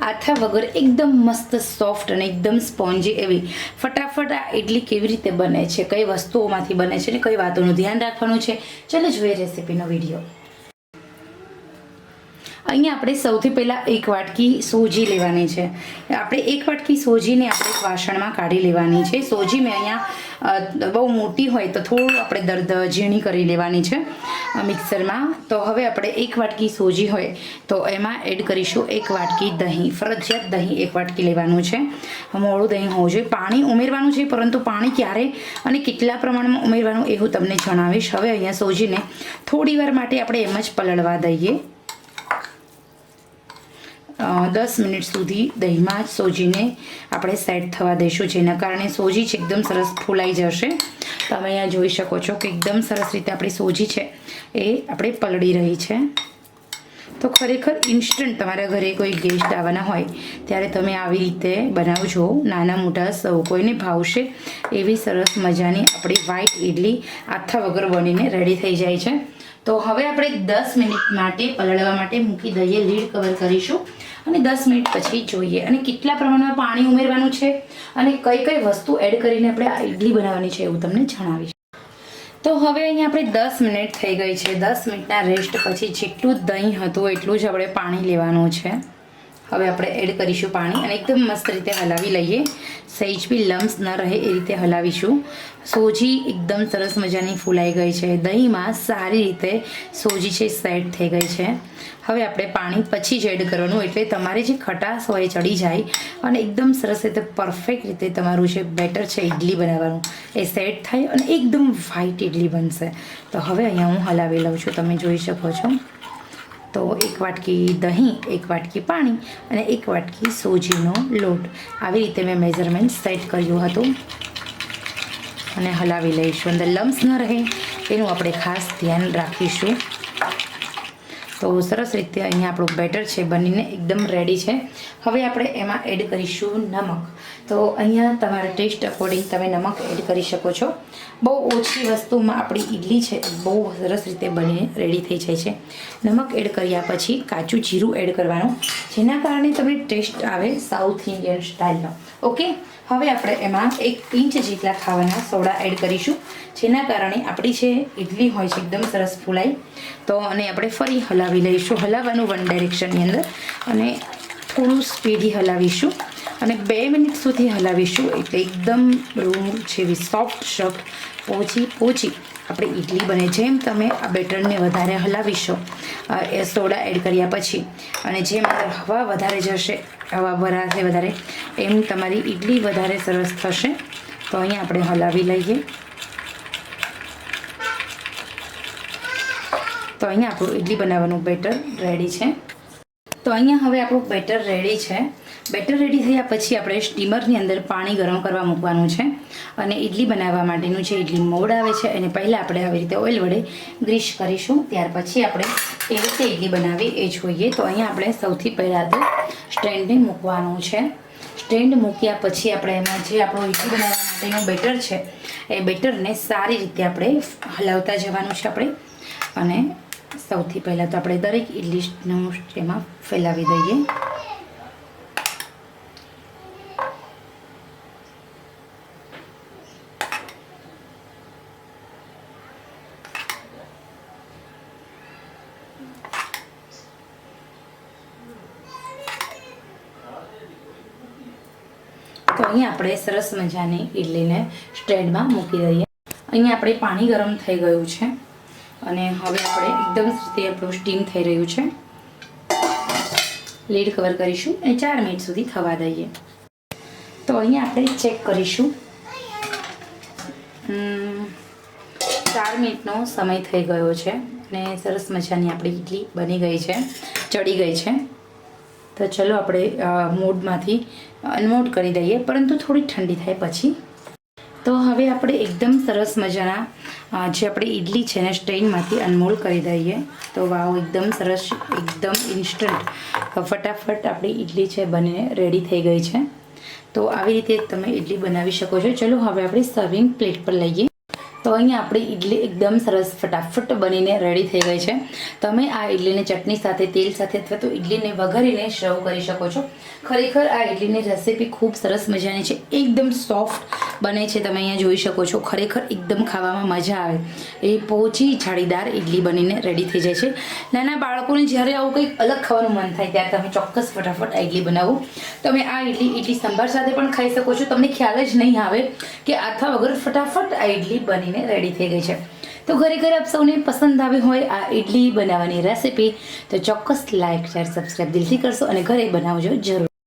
આથા વગર એકદમ મસ્ત સોફ્ટ અને એકદમ સ્પોન્જી એવી ફટાફટ આ ઇડલી કેવી રીતે બને છે, કઈ વસ્તુઓમાંથી બને છે ને કઈ વાતોનું ધ્યાન રાખવાનું છે, ચાલો જોઈએ રેસીપીનો વીડિયો અહીંયા આપણે સૌથી પહેલાં એક વાટકી સોજી લેવાની છે. આપણે એક વાટકી સોજીને આપણે વાસણમાં કાઢી લેવાની છે. સોજી મેં અહીંયા બહુ મોટી હોય તો થોડું આપણે દર્દ, ઝીણી કરી લેવાની છે મિક્સરમાં. તો હવે આપણે એક વાટકી સોજી હોય તો એમાં એડ કરીશું એક વાટકી દહીં. ફરજિયાત દહીં એક વાટકી લેવાનું છે. મોડું દહીં હોવું જોઈએ. પાણી ઉમેરવાનું છે, પરંતુ પાણી ક્યારે અને કેટલા પ્રમાણમાં ઉમેરવાનું એ હું તમને જણાવીશ. હવે અહીંયા સોજીને થોડી વાર માટે આપણે એમ જ પલળવા દઈએ. દસ મિનિટ સુધી દહીંમાં જ સોજીને આપણે સેટ થવા દઈશું જેના કારણે સોજી છે એકદમ સરસ ફૂલાઈ જશે. તમે અહીંયા જોઈ શકો છો કે એકદમ સરસ રીતે આપણી સોજી છે એ આપણે પલળી રહી છે. તો ખરેખર ઇન્સ્ટન્ટ તમારા ઘરે કોઈ ગેસ્ટ આવવાના હોય, ત્યારે તમે આવી રીતે બનાવજો. નાના મોટા સૌ કોઈને ભાવશે એવી સરસ મજાની આપણી વ્હાઈટ ઇડલી આથા વગર બનીને રેડી થઈ જાય છે. તો હવે આપણે દસ મિનિટ માટે પલળવા માટે મૂકી દઈએ, લીડ કવર કરીશું અને દસ મિનિટ પછી જોઈએ અને કેટલા પ્રમાણમાં પાણી ઉમેરવાનું છે અને કઈ કઈ વસ્તુ એડ કરીને આપણે આ ઇડલી બનાવવાની છે એવું તમને જણાવીશ. તો હવે અહીંયા આપણે દસ મિનિટ થઈ ગઈ છે. દસ મિનિટના રેસ્ટ પછી જેટલું દહીં હતું એટલું જ આપણે પાણી લેવાનું છે. હવે આપણે એડ કરીશું પાણી અને એકદમ મસ્ત રીતે હલાવી લઈએ. સહેજ બી લમ્સ ન રહે એ રીતે હલાવીશું. સોજી એકદમ સરસ મજાની ફૂલાઈ ગઈ છે. દહીંમાં સારી રીતે સોજી છે, સેટ થઈ ગઈ છે. હવે આપણે પાણી પછી જ એડ કરવાનું, એટલે તમારે જે ખટાશ હોય ચડી જાય અને એકદમ સરસ રીતે પરફેક્ટ રીતે તમારું જે બેટર છે ઇડલી બનાવવાનું, એ સેટ થાય અને એકદમ વ્હાઈટ ઇડલી બનશે. તો હવે અહીંયા હું હલાવી લઉં છું, તમે જોઈ શકો છો. તો એક વાટકી દહીં, એક વાટકી પાણી અને એક વાટકી સોજીનો લોટ. આવી રીતે મેં મેઝરમેન્ટ સેટ કર્યું હતું અને હલાવી લઈશું. અંદર લમ્સ ન રહે એનું આપણે ખાસ ધ્યાન રાખીશું. તો સરસ રીતે અહીંયા આપણું બેટર છે, બનીને એકદમ રેડી છે. હવે આપણે એમાં એડ કરીશું નમક. તો અહીંયા તમારા ટેસ્ટ અકોર્ડિંગ તમે નમક એડ કરી શકો છો. બહુ ઓછી વસ્તુમાં આપણી ઇડલી છે બહુ સરસ રીતે બનીને રેડી થઈ જાય છે. નમક એડ કર્યા પછી કાચું જીરું એડ કરવાનું, જેના કારણે તમને ટેસ્ટ આવે સાઉથ ઇન્ડિયન સ્ટાઇલનો ઓકે હવે આપણે એમાં એક ઇંચ જેટલા ખાવાના સોડા એડ કરીશું. જેના કારણે આપણી જે ઇડલી હોય છે, એકદમ સરસ ફૂલાઈ તો અને આપણે ફરી હલાવી લઈશું, હલાવવાનું વન ડાયરેક્શનની અંદર. અને થોડું સ્પીડી હલાવીશું. અને બે મિનિટ સુધી હલાવીશું. એટલે એકદમ રૂમ જેવી સોફ્ટ સોફ્ટ પહોંચી પોચી. આપણી ઇડલી બને જેમ તમે આ બેટરને વધારે હલાવીશો. એ સોડા એડ કર્યા પછી. અને જેમ હવા વધારે જશે, હવા ભરાશે વધારે, એમ તમારી ઇડલી વધારે સરસ થશે. તો અહીંયા આપણે હલાવી લઈએ. તો અહીંયા આપણું ઇડલી બનાવવાનું બેટર રેડી છે. તો અહીંયા હવે આપણું બેટર રેડી છે. બેટર રેડી થયા પછી આપણે સ્ટીમરની અંદર પાણી ગરમ કરવા મૂકવાનું છે અને ઇડલી બનાવવા માટેનું જે ઇડલી મોડ આવે છે એને પહેલાં આપણે આવી રીતે ઓઇલ વડે ગ્રીસ કરીશું. ત્યાર પછી આપણે એ રીતે ઇડલી બનાવી એ જોઈએ. તો અહીંયા આપણે સૌથી પહેલાં તો સ્ટેન્ડને મૂકવાનું છે. સ્ટેન્ડ મૂક્યા પછી આપણે એમાં જે આપણું ઇડલી બનાવવા માટેનું બેટર છે, એ બેટરને સારી રીતે આપણે હલાવતા જવાનું છે આપણે. અને સૌથી પહેલાં તો આપણે દરેક ઇડલીનું એમાં ફેલાવી દઈએ. તો અહીં આપણે સરસ મજાની ઇડલીને સ્ટેન્ડમાં મૂકી દઈએ. અહીંયા આપણે પાણી ગરમ થઈ ગયું છે અને હવે આપણે એકદમ રીતે આપણું સ્ટીમ થઈ રહ્યું છે. લીડ કવર કરીશું અને ચાર મિનિટ સુધી થવા દઈએ. તો અહીંયા આપણે ચેક કરીશું. ચાર મિનિટનો સમય થઈ ગયો છે અને સરસ મજાની આપણી ઇડલી બની ગઈ છે, ચડી ગઈ છે. તો ચલો આપણે મૂડમાંથી અનમોડ કરી દઈએ, પરંતુ થોડી ઠંડી થાય પછી. તો હવે આપણે એકદમ સરસ મજાના જે આપણે ઇડલી છે ને સ્ટેઇનમાંથી અનમોલ કરી દઈએ. તો વાવ, એકદમ સરસ, એકદમ ઇન્સ્ટન્ટ ફટાફટ આપણી ઇડલી છે બને રેડી થઈ ગઈ છે. તો આવી રીતે તમે ઇડલી બનાવી શકો છો. ચલો હવે આપણે સર્વિંગ પ્લેટ પર લઈએ. તો અહીંયા આપણી ઇડલી એકદમ સરસ ફટાફટ બનીને રેડી થઈ ગઈ છે. તમે આ ઇડલીને ચટણી સાથે, તેલ સાથે અથવા તો ઇડલીને વઘારીને સર્વ કરી શકો છો. ખરેખર આ ઇડલીની રેસીપી ખૂબ સરસ મજાની છે. એકદમ સોફ્ટ બને છે. તમે અહીંયા જોઈ શકો છો. ખરેખર એકદમ ખાવામાં મજા આવે. એ પોચી જાળીદાર ઇડલી બનીને રેડી થઈ જાય છે. નાના બાળકોને જ્યારે આવું કંઈક અલગ ખાવાનું મન થાય ત્યારે તમે ચોક્કસ ફટાફટ આ ઇડલી બનાવો. તમે આ ઇડલી ઇડલી સંભાર સાથે પણ ખાઈ શકો છો. તમને ખ્યાલ જ નહીં આવે કે આથા વગર ફટાફટ આ ઇડલી બનીને રેડી થઈ ગઈ છે. તો ખરેખર આપ સૌને પસંદ આવી હોય આ ઇડલી બનાવવાની રેસીપી તો ચોક્કસ લાઇક શેર સબસ્ક્રાઈબ દિલથી કરશો અને ઘરે બનાવજો જરૂર.